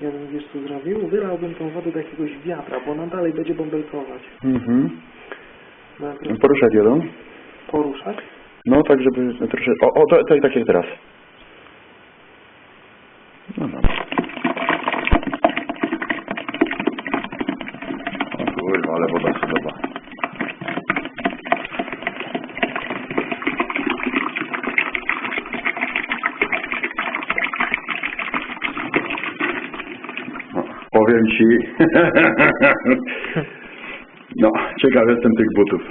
Ja bym wiesz co zrobił? Wylałbym tą wodę do jakiegoś wiatra, bo ona dalej będzie bąbelkować. Mhm. No, Poruszać ją. poruszać? No tak, żeby troszkę... O, o to, to i tak jak teraz. No dobra. O kurwa, ale woda sodowa. No, powiem ci... no, ciekaw jestem tych butów.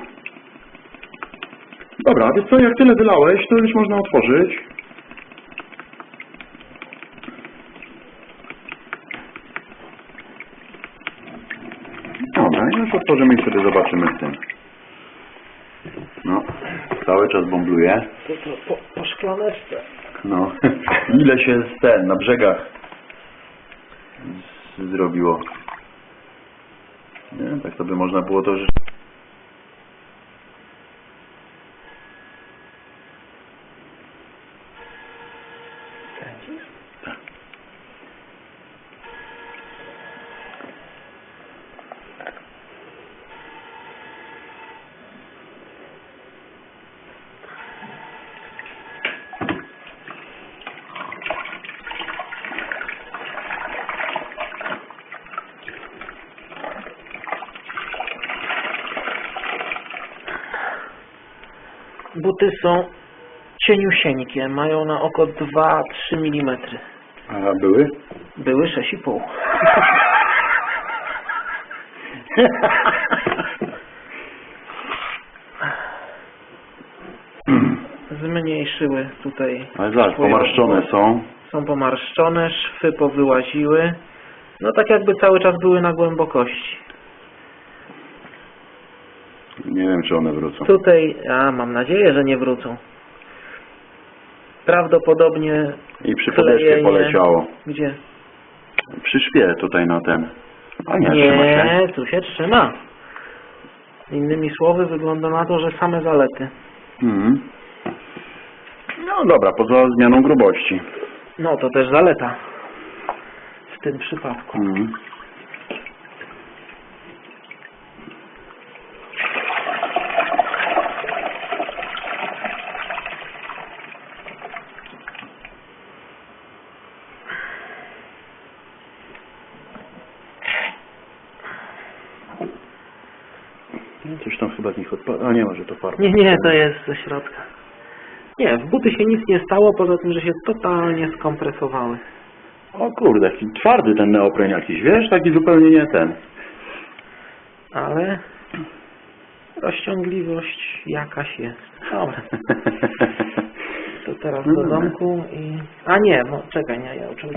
Dobra, wiesz co, jak tyle wylałeś, to już można otworzyć. Dobra, już otworzymy i sobie zobaczymy z tym. No, cały czas bąbluje. To, to po, po szklaneczce. No, ile się z ten, na brzegach zrobiło. Nie, tak to by można było to rzeczywiście... Kręcisz? Buty są cieniusieńkie, mają na oko 2-3 mm. A były? Były 6,5. Zmniejszyły tutaj. Ale swoją- pomarszczone są. Są pomarszczone, szwy powyłaziły. No tak jakby cały czas były na głębokości. Nie wiem, czy one wrócą. Tutaj, a mam nadzieję, że nie wrócą. Prawdopodobnie I przy podeszwie poleciało. Gdzie? Przy szwie tutaj na ten. A nie, trzyma się. Nie, tu się trzyma. Innymi słowy, wygląda na to, że same zalety. Mhm. No dobra, poza zmianą grubości. No, to też zaleta. W tym przypadku. Mhm. Coś tam chyba z nich odpada. A nie, może to farba. Nie, nie, to jest ze środka. Nie, w buty się nic nie stało, poza tym, że się totalnie skompresowały. O kurde, jaki twardy ten neopren jakiś, wiesz? Taki zupełnie nie ten. Ale rozciągliwość jakaś jest. Dobra, to teraz No do domku i... A nie, bo czekaj, nie, ja uczę...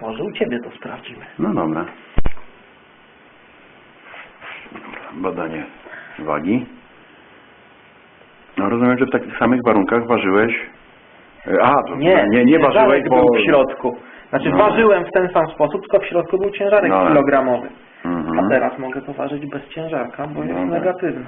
Może u Ciebie to sprawdzimy. No. Dobra, Badanie wagi. No rozumiem, że w takich samych warunkach ważyłeś... E, A, to nie, nie, nie ważyłeś, bo... był w środku. Znaczy No. ważyłem w ten sam sposób, tylko w środku był ciężarek No. kilogramowy. A Mhm. teraz mogę to ważyć bez ciężarka, bo jest Dobra. negatywny.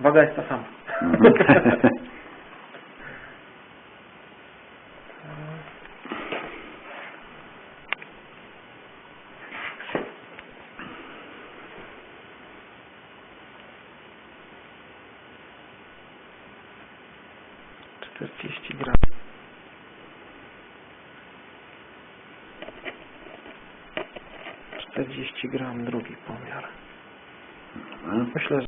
Waga jest ta sama. Mhm. Czterdzieści gram. Czterdzieści gram drugi pomiar. Myślę, że